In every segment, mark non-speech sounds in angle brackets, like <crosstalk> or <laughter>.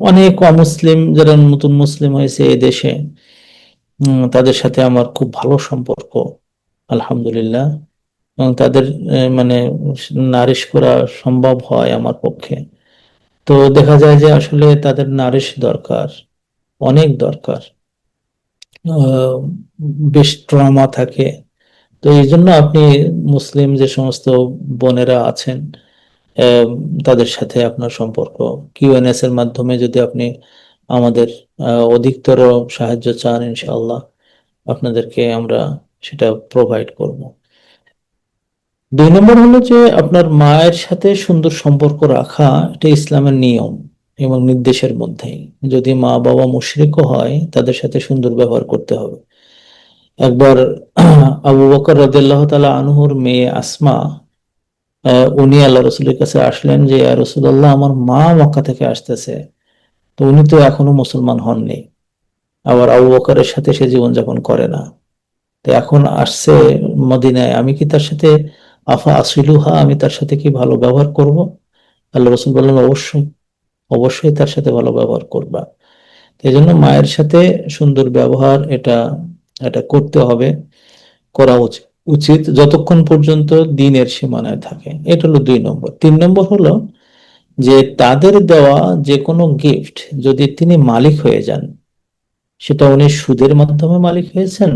অনেক অমুসলিম, যারা নতুন মুসলিম হয়েছে এই দেশে তাদের সাথে আমার খুব ভালো সম্পর্ক, আলহামদুলিল্লাহ। এবং তাদের মানে নারিশ করা সম্ভব হয় আমার পক্ষে। তো দেখা যায় যে আসলে তাদের নারিশ দরকার, অনেক দরকার। বেশ ট্রমা থাকে। তো এই জন্য আপনি মুসলিম যে সমস্ত বোনেরা আছেন তাদের সাথে আপনার সম্পর্ক। কিউএনএস এর মাধ্যমে যদি আপনি আমাদের অধিকতর সাহায্য চান, ইনশাআল্লাহ আপনাদেরকে আমরা সেটা প্রোভাইড করব। দুই নম্বর হলো যে আপনার মায়ের সাথে সুন্দর সম্পর্ক রাখা, এটা ইসলামের নিয়ম এবং নির্দেশের মধ্যেই। যদি মা বাবা মুশরিকও হয়, তাদের সাথে সুন্দর ব্যবহার করতে হবে। একবার <clears throat> আবু বকর রাদিয়াল্লাহু তাআলা আনহুর মেয়ে আসমা উনি আল্লাহ রসুলের কাছে আসলেন যে রাসূলুল্লাহ, আমার মা মক্কা থেকে আসতেছে। তো উনি তো এখনও মুসলমান হননি। আবার আবু বকরের সাথে সে জীবনযাপন করে না। তো এখন আসছে মদিনায়। আমি কি তার সাথে, আফা আসিলুহা, আমি তার সাথে কি ভালো ব্যবহার করব? আল্লাহ রসুল বললেন, অবশ্যই অবশ্যই তার সাথে ভালো ব্যবহার করবা। এই জন্য মায়ের সাথে সুন্দর ব্যবহার এটা এটা করতে হবে, করা উচিত। উচিত যতক্ষণ পর্যন্ত দিনের সীমানায় থাকে। এটা হলো দুই নম্বর। তিন নম্বর হলো যে তাদের দেওয়া যে কোনো গিফট যদি তিনি মালিক হয়ে যান, সেটা উনি সুদের মাধ্যমে মালিক হয়েছেন,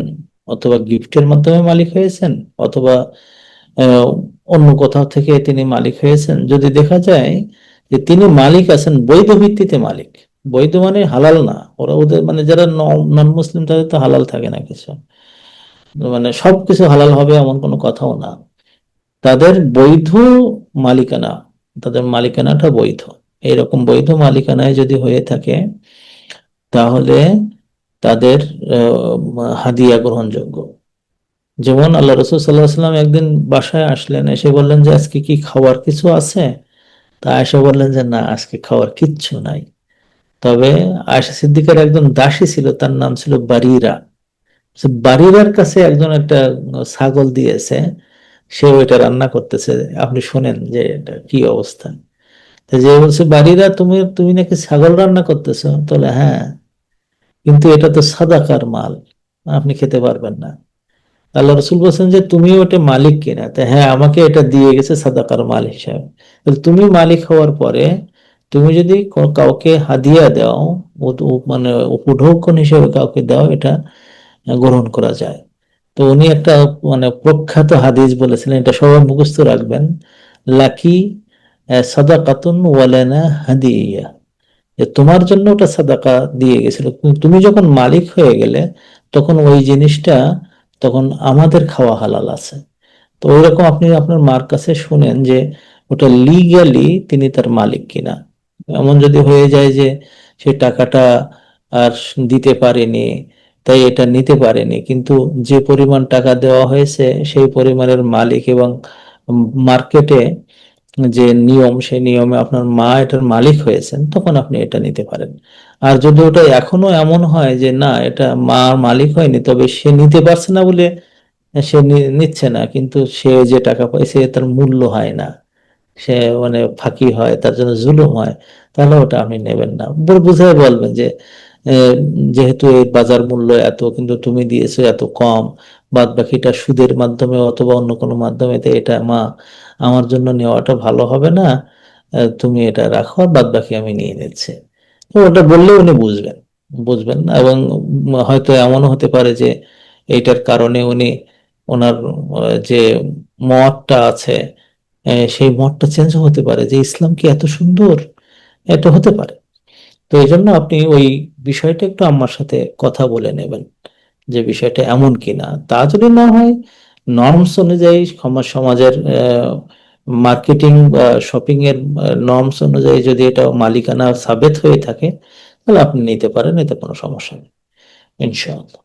অথবা গিফটের মাধ্যমে মালিক হয়েছেন, অথবা অন্য কোথাও থেকে তিনি মালিক হয়েছেন। যদি দেখা যায় যে তিনি মালিক আছেন, বৈধ ভিত্তিতে মালিক, বৈধ মানে হালাল না। ওরা ওদের মানে যারা নন মুসলিম তাদের তো হালাল থাকে না কিছু। মানে সবকিছু হালাল হবে এমন কোনো কথাও না। তাদের বৈধ মালিকানা, তাদের মালিকানাটা বৈধ। এইরকম বৈধ মালিকানায় যদি হয়ে থাকে, তাহলে তাদের হাদিয়া গ্রহণযোগ্য। যেমন আল্লাহ রসুল সাল্লাহ সাল্লাম একদিন বাসায় আসলেন, এসে বললেন যে, আজকে কি খাওয়ার কিছু আছে? তা আয়েশা বললেন যে, না, আজকে খাওয়ার কিচ্ছু নাই। তবে আয়েশা সিদ্দিকার একজন দাসী ছিল, তার নাম ছিল বারিরা। সে বারিরার কাছে একজন একটা ছাগল দিয়েছে সে ওইটা রান্না করতেছে আপনি শোনেন যে এটা কি অবস্থা যে বলছে বাড়িরা তুমি তুমি নাকি ছাগল রান্না করতেছো তাহলে হ্যাঁ কিন্তু এটা তো সাদাকার মাল আপনি খেতে পারবেন না আল্লাহ রসুল বলছেন যে তুমি ওটা মালিক কিনা তা হ্যাঁ আমাকে এটা দিয়ে গেছে সাদাকার মাল হিসাবে তুমি মালিক হওয়ার পরে তুমি যদি কাউকে হাদিয়া দাও মানে উপঢৌকন হিসেবে কাউকে দাও এটা গ্রহণ করা যায়। তো উনি একটা মানে প্রখ্যাত হাদিস বলেছিলেন, এটা সবাই মুখস্থ রাখবেন, লাকি সাদা সাদাকাতুন ওয়ালানা হাদিয়া। যে তোমার জন্য ওটা সাদাকা দিয়ে গেছিল। তুমি যখন মালিক হয়ে গেলে, তখন ওই জিনিসটা, তখন আমাদের খাওয়া হালাল আছে। তো ওইরকম আপনি আপনার মার কাছে শুনেন যে, ওটা লিগালি তিনি তার মালিক কিনা। এমন যদি হয়ে যায় যে, সে টাকাটা আর দিতে পারেনি তাই এটা নিতে পারেনি। কিন্তু যে পরিমাণ টাকা দেওয়া হয়েছে, সেই পরিমাণের মালিক এবং মার্কেটে যে নিয়ম, সেই নিয়মে আপনার মা এটার মালিক হয়েছেন, তখন আপনি এটা নিতে পারেন। আর যদি ওটা এখনও এমন হয় যে না, এটা মা মালিক হয়নি, তবে সে নিতে পারছে না বলে সে নিচ্ছে না। কিন্তু সে যে টাকা পাইছে তার মূল্য হয় না। সে মানে ফাঁকি হয়, তার জন্য জুলুম হয়। তাহলে ওটা আপনি নেবেন না। বু- বুঝায় বলবেন যে যেহেতু এই বাজার মূল্য এত, কিন্তু তুমি দিয়েছ এত কম বাদ বাকিটা সুদের মাধ্যমে অথবা অন্য কোনো মাধ্যমে এটা মা, আমার জন্য নেওয়াটা ভালো হবে না তুমি এটা রাখো বাদ বাকি আমি নিয়ে নিচ্ছি। ওটা বললে উনি বুঝবেন বুঝবেন এবং হয়তো এমনও হতে পারে যে এইটার কারণে উনি ওনার, যে মতটা আছে সেই মতটা চেঞ্জ হতে পারে যে ইসলাম কি এত সুন্দর? এটা হতে পারে। তো এই জন্য আপনি ওই বিষয়টা একটু আমার সাথে কথা বলে নেবেন যে বিষয়টা এমন কিনা। তা যদি না হয় নর্মস অনুযায়ী সমাজ সমাজের মার্কেটিং বা শপিং এর নর্মস অনুযায়ী যদি এটা মালিকানা সাবেত হয়ে থাকে, তাহলে আপনি নিতে পারেন, এতে কোনো সমস্যা নেই, ইনশাআল্লাহ।